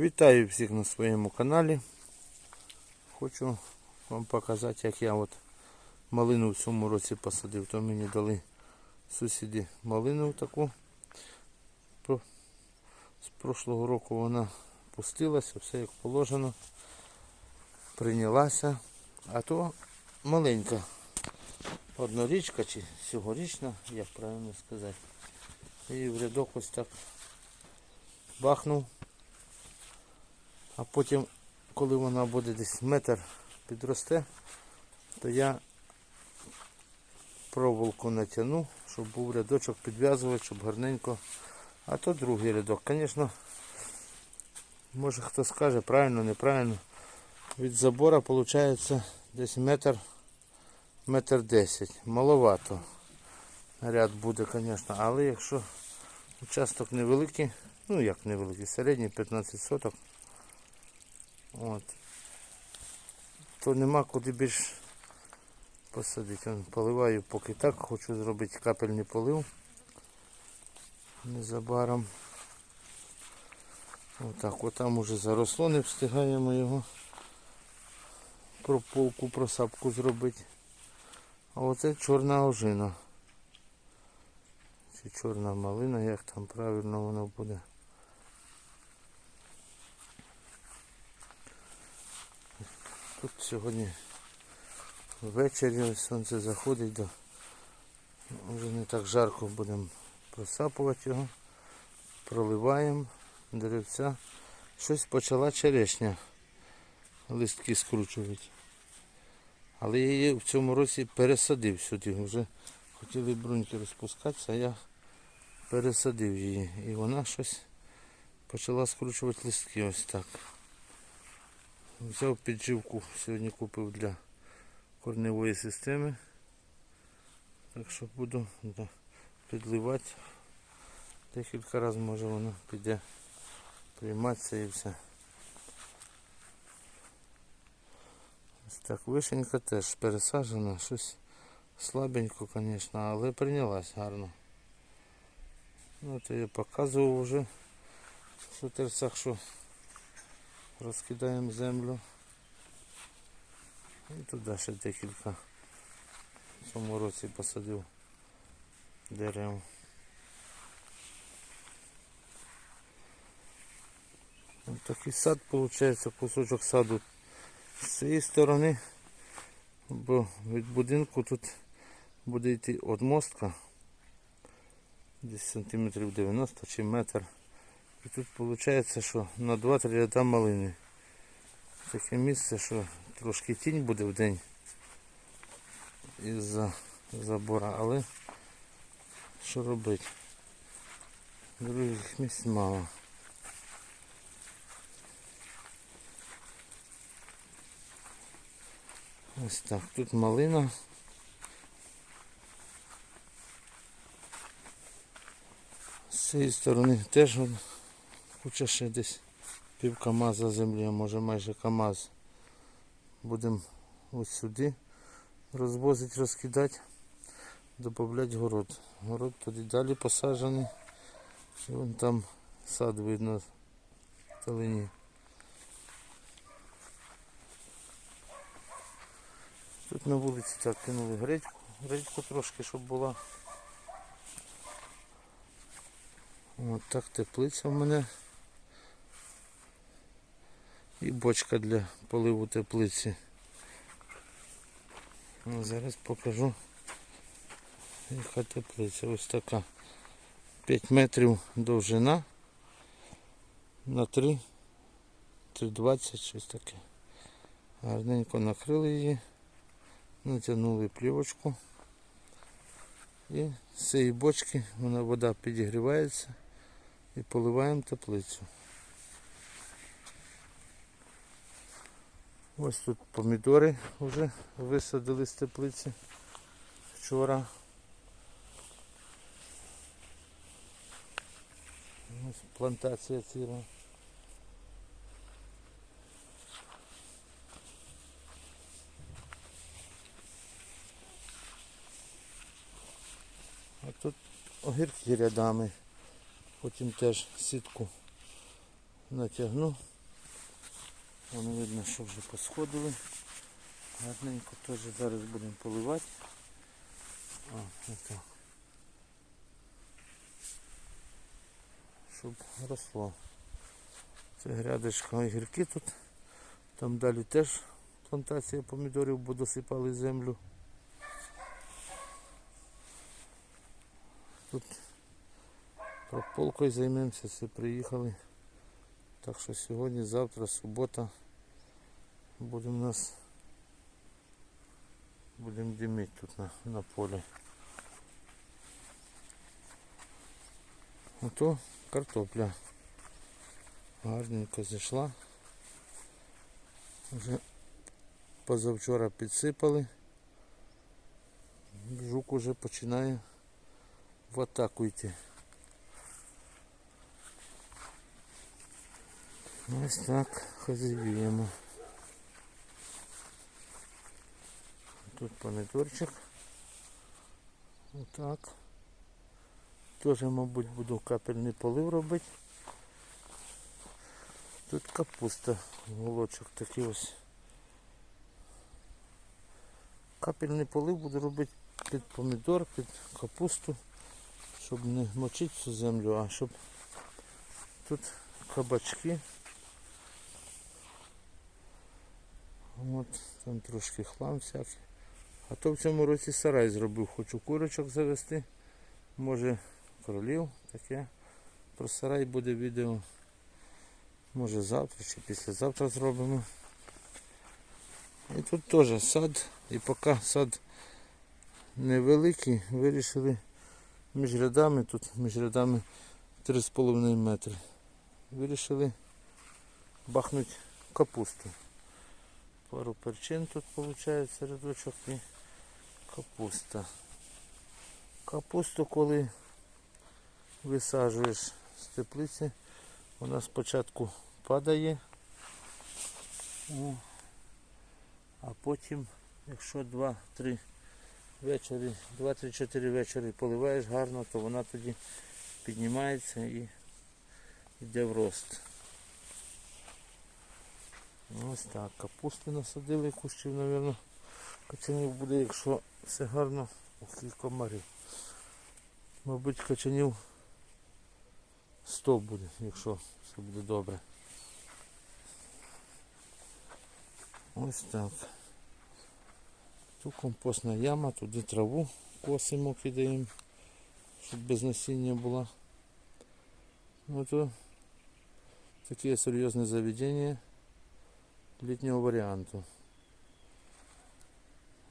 Вітаю всіх на своєму каналі. Хочу вам показати, як я от малину в цьому році посадив. То мені дали сусіди малину таку. З прошлого року вона пустилася, все як положено. Прийнялася. А то маленька однорічка чи сьогорічна, як правильно сказати. І в рядок ось так бахнув. А потім, коли вона буде десь метр підросте, то я проволоку натягну, щоб був рядочок підв'язувати, щоб гарненько. А то другий рядок. Звісно, може хто скаже, правильно, неправильно. Від забора виходить десь метр, метр десять. Маловато ряд буде, звісно, але якщо участок невеликий, ну як невеликий, середній 15 соток, От. То нема куди більш посадити. Вон, Поливаю поки так, хочу зробити капельний полив незабаром. Отак, от там уже заросло, не встигаємо його прополку, просапку зробити. А оце чорна ожина. Чи чорна малина, як там правильно воно буде. Тут сьогодні ввечері сонце заходить, до... вже не так жарко будемо просапувати його, проливаємо деревця. Щось почала черешня листки скручувати. Але я її в цьому році пересадив сюди. Вже хотіли бруньки розпускатися, а я пересадив її. І вона щось почала скручувати листки ось так. Взяв підживку, сьогодні купив для корневої системи. Так що буду да, підливати. Декілька разів може воно піде прийматися і все. Ось так вишенька теж пересаджена, щось слабенько, звісно, але прийнялась гарно. Ну, то я показував вже в сутерцях, що розкидаємо землю. І туди ще декілька в цьому році посадив дерев. Ось такий сад виходить, кусочок саду з цієї сторони, бо від будинку тут буде йти одмостка десь сантиметрів 90 чи метр. І тут виходить, що на 2-3 ряда малини. Таке місце, що трошки тінь буде в день із-за забора, але що робити? Других місць мало. Ось так, тут малина. З цієї сторони теж вон куча ще десь пів КАМАЗа землі, а може майже КАМАЗ. Будемо ось сюди розвозити, розкидати, додати город. Город туди далі посаджений. І вон там сад видно в талині. Тут на вулиці так кинули гречку, гречку трошки, щоб була. От так теплиця в мене. І бочка для поливу теплиці. Ну, Зараз покажу яка теплиця. Ось така. 5 метрів довжина на 3, 3,20, щось таке. Гарненько накрили її, натягнули плівочку. І з цієї бочки вона вода підігрівається і поливаємо теплицю. Ось тут помідори вже висадили з теплиці вчора. Ось плантація ціла. А тут огірки рядами. Потім теж сітку натягну. Воно видно, що вже посходили. Гарненько теж зараз будемо поливати. А, ото. Щоб росло. Це грядочка огірки тут. Там далі теж плантація помідорів, бо досипали землю. Тут прополкою займемося, все приїхали. Так що сьогодні, завтра, субота буде у нас будемо димити тут на, на полі. Ото картопля гарненько зійшла. Вже позавчора підсипали. Жук уже починає в атаку йти. Ось так хазяюємо. Тут помідорчик. Отак. Теж, мабуть, буду капельний полив робити. Тут капуста, голочок такий ось. Капельний полив буду робити під помідор, під капусту, щоб не мочити цю землю, а щоб тут кабачки. От, там трошки хлам всякий. А то в цьому році сарай зробив, хочу курочок завести, може кролів таке. Про сарай буде відео. Може завтра чи післязавтра зробимо. І тут теж сад, і поки сад невеликий, вирішили між рядами, тут між рядами 3,5 метри. Вирішили бахнути капусту. Пару перчин тут виходить рядочок і капуста. Капусту, коли висаджуєш з теплиці, вона спочатку падає, а потім, якщо 2-3 вечори, 2-3-4 вечори поливаєш гарно, то вона тоді піднімається і йде в рост. Ось так, капусти насадили кущів, мабуть. Качанів буде, якщо все гарно, ох, і комарів. Мабуть, качанів 100 буде, якщо все буде добре. Ось так. Тут компостна яма, туди траву косимо, кидаємо, щоб без насіння була. Ото таке серйозне заведення літнього варіанту.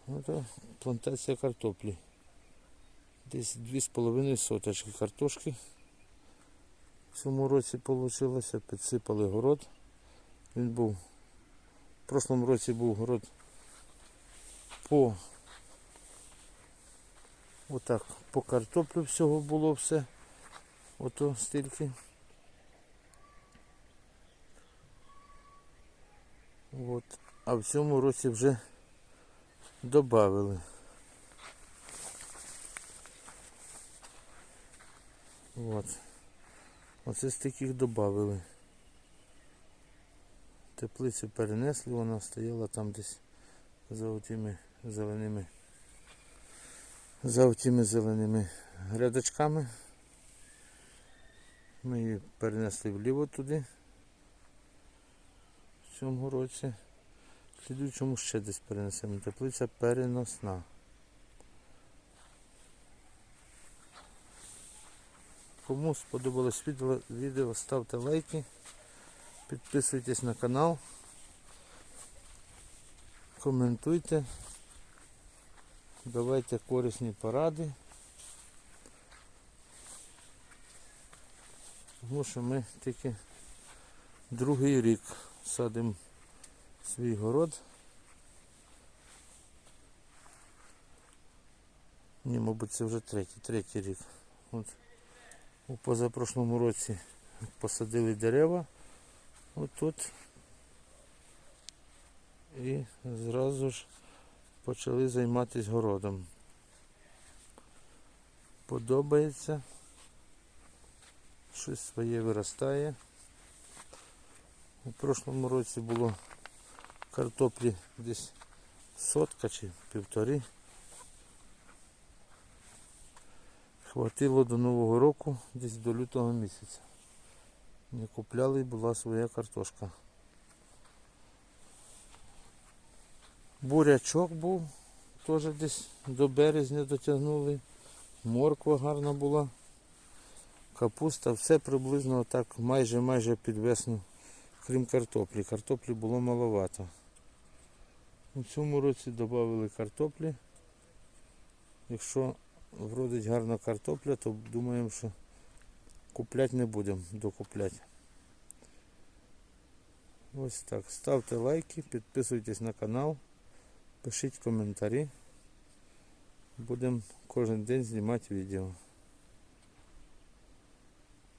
Ото плантація картоплі. Десь 2,5 соточки картошки. В цьому році вийшло, підсипали город. Він був, в прошлому році був город по отак, по картоплю всього було все. Ото стільки. От. А в цьому році вже додали. От. Оце з таких додали. Теплицю перенесли, вона стояла там десь за отими зеленими за отими зеленими грядочками. Ми її перенесли вліво туди в цьому році. В слідуючому ще десь перенесемо. Теплиця переносна. Кому сподобалось відео, ставте лайки, підписуйтесь на канал, коментуйте, давайте корисні поради. Тому що ми тільки другий рік садимо свій город. Ні, мабуть, це вже третій, третій рік. От. У позапрошлому році посадили дерева отут і зразу ж почали займатися городом. Подобається, щось своє виростає. У прошлому році було Картоплі десь сотка чи півтори. Хватило до Нового року, десь до лютого місяця. Не купляли, була своя картошка. Бурячок був, теж десь до березня дотягнули. Морква гарна була. Капуста, все приблизно так майже майже під весну, крім картоплі. Картоплі було маловато. У цьому році додали картоплі. Якщо вродить гарна картопля, то думаємо, що купляти не будемо, докупляти. Ось так. Ставте лайки, підписуйтесь на канал, пишіть коментарі. Будемо кожен день знімати відео.